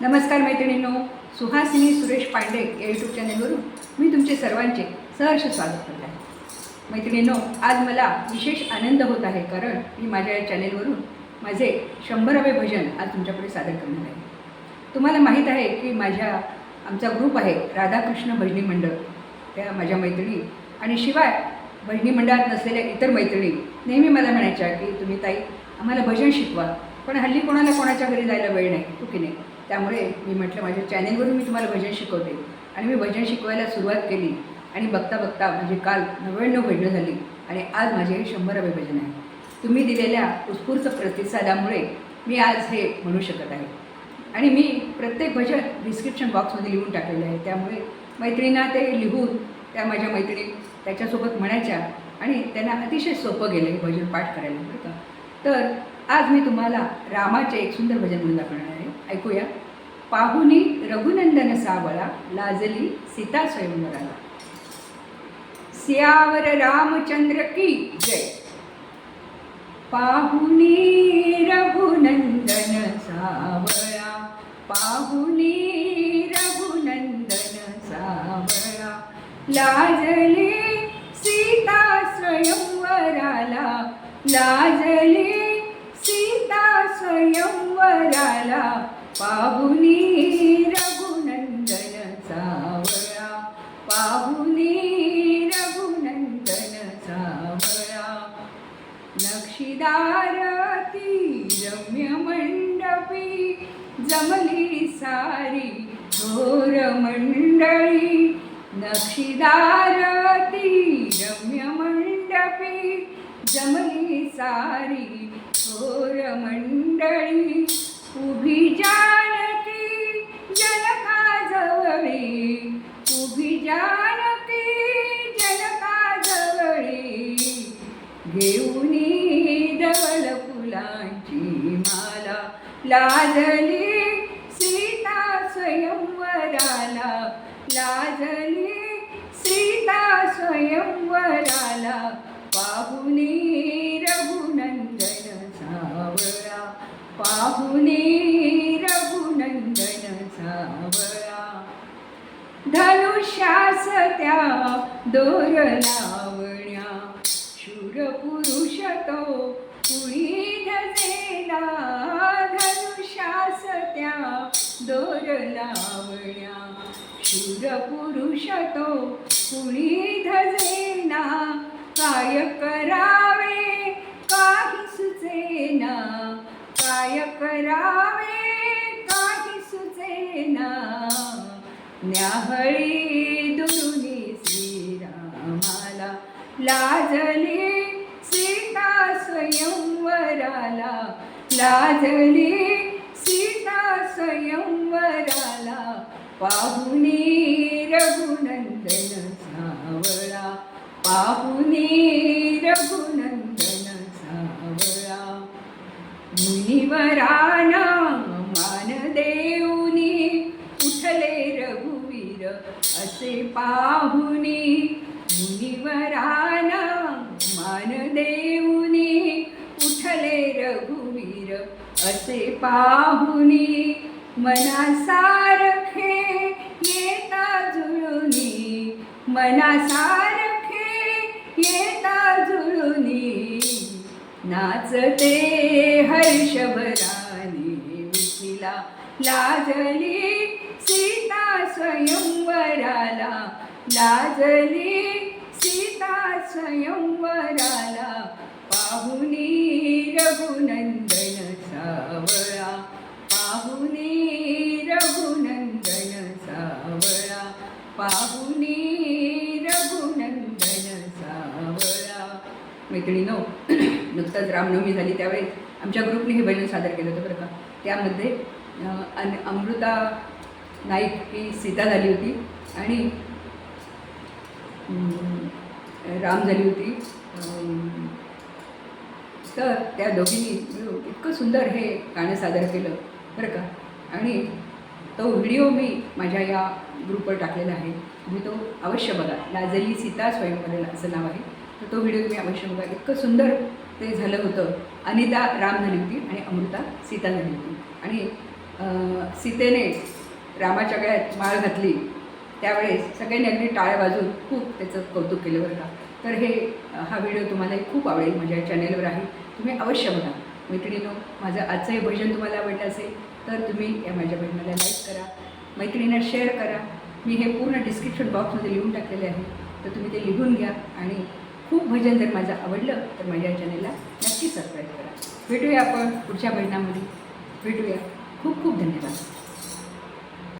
नमस्कार मैत्रिणींनो सुहासिनी सुरेश पांडे या यूट्यूब चॅनलवरून मी तुमचे सर्वांचे सहर्ष स्वागत करत आहे. मैत्रिणींनो आज मला विशेष आनंद होत आहे कारण मी माझ्या या चॅनेलवरून माझे शंभरावे भजन आज तुमच्यापुढे सादर करणार आहे. तुम्हाला माहीत आहे की माझ्या आमचा ग्रुप आहे राधाकृष्ण भजनी मंडळ. त्या माझ्या मैत्रिणी आणि शिवाय भजनी मंडळात नसलेल्या इतर मैत्रिणी नेहमी मला म्हणायच्या की तुम्ही ताई आम्हाला भजन शिकवा. पण हल्ली कोणाला कोणाच्या घरी जायला वेळ नाही हो की नाही? त्यामुळे मी म्हटलं माझ्या चॅनेलवरून मी तुम्हाला भजन शिकवते. आणि मी भजन शिकवायला सुरुवात केली आणि बघता बघता म्हणजे काल नव्याण्णव भजनं झाली आणि आज माझे हे शंभरावे भजन आहे. तुम्ही दिलेल्या उत्स्फूर्त प्रतिसादामुळे मी आज हे म्हणू शकत आहे. आणि मी प्रत्येक भजन डिस्क्रिप्शन बॉक्समध्ये लिहून टाकलेलं आहे. त्यामुळे मैत्रिणींना ते लिहून त्या माझ्या मैत्रिणी त्याच्यासोबत म्हणायच्या आणि त्यांना अतिशय सोपं गेलं हे भजन पाठ करायला बरं का? तर आज मी तुम्हाला रामाचे एक सुंदर भजन म्हणून दाखवणार आहे. ऐकूया. पाहुनी रघुनंदन सावळा लाजली सीता स्वयंवराला. सियावर रामचंद्र की जय. पाहुनी रघुनंदन सावळा पाहुनी रघुनंदन सावळा लाजली सीता स्वयंवराला लाजली झाला पाहुनी रघुनंदन सावळा. पाहुनी रघुनंदन सावळा. नक्षीदार ती रम्य मंडपी जमली सारी घोर मंडळी. नक्षीदार ती रम्य मंडपी जमली सारी घोर मंडळी. उभी जानकी जनकाजवळी उभी जानकी जनकाजवळी. घेऊन धवल फुलांची माला लाजली सीता स्वयंवराला लाजली सीता स्वयंवराला. पाहुनी राहुने रघुनंदन सावळा धनुष्यास त्या दोर लावण्या शूर पुरुष तो कुणी धजेला धनुष्यास त्या दोर लावण्या शूर पुरुष तो कुणी धजेना काय करावे काही काय करावे? काही सुचेना न्याहळी दुरुनी श्रीरामाला लाजली सीता स्वयंवराला. लाजली सीता स्वयंवराला. पाहुनी मुनिवराना मान देऊनी उठले रघुवीर असे पाहुनी. मुनिवराना मान देऊनी उठले रघुवीर असे पाहुनी. मनासारखे येता जुळुनी. मनासारखे येता नाचते हर्षभराने मिथिला. लाजली सीता स्वयंवराला. लाजली सीता स्वयंवराला. पाहुनी रघुनंदन सावळा. पाहुनी रघुनंदन सावळा. पाहुनी रघुनंदन सावळा. मैत्रिणीनो नुकताच रामनवमी झाली त्यावेळेस आमच्या ग्रुपने हे भजन सादर केलं होतं बरं का. त्यामध्ये अन अमृता नाईक ही सीता झाली होती आणि राम झाली होती. तर त्या दोघींनी इतकं सुंदर हे गाणं सादर केलं बरं का. आणि तो व्हिडिओ मी माझ्या या ग्रुपवर टाकलेला आहे. तुम्ही तो अवश्य बघा. लाजली सीता स्वयंवरेला असं नाव आहे. तर तो व्हिडिओ तुम्ही अवश्य बघा. इतकं सुंदर ते झालं होतं. अनिता राम झाली होती आणि अमृता सीता झाली होती. आणि सीतेने रामाच्या गळ्यात माळ घातली. त्यावेळेस सगळ्यांनी अगदी टाळ्या वाजून खूप त्याचं कौतुक केलं बरं का. तर हे हा व्हिडिओ तुम्हाला खूप आवडेल. माझ्या चॅनेलवर आहे. तुम्ही अवश्य बघा. मैत्रिणीनो माझं आजचं हे भजन तुम्हाला आवडलं असेल तर तुम्ही या माझ्या भजनाला लाईक करा. मैत्रिणींना शेअर करा. मी हे पूर्ण डिस्क्रिप्शन बॉक्समध्ये लिहून टाकलेले आहे. तर तुम्ही ते लिहून घ्या आणि खूप भजन जर माझं आवडलं तर माझ्या चॅनलला नक्की सबस्क्राईब करा. भेटूया आपण पुढच्या महिन्यामध्ये भेटूया. खूप खूप धन्यवाद.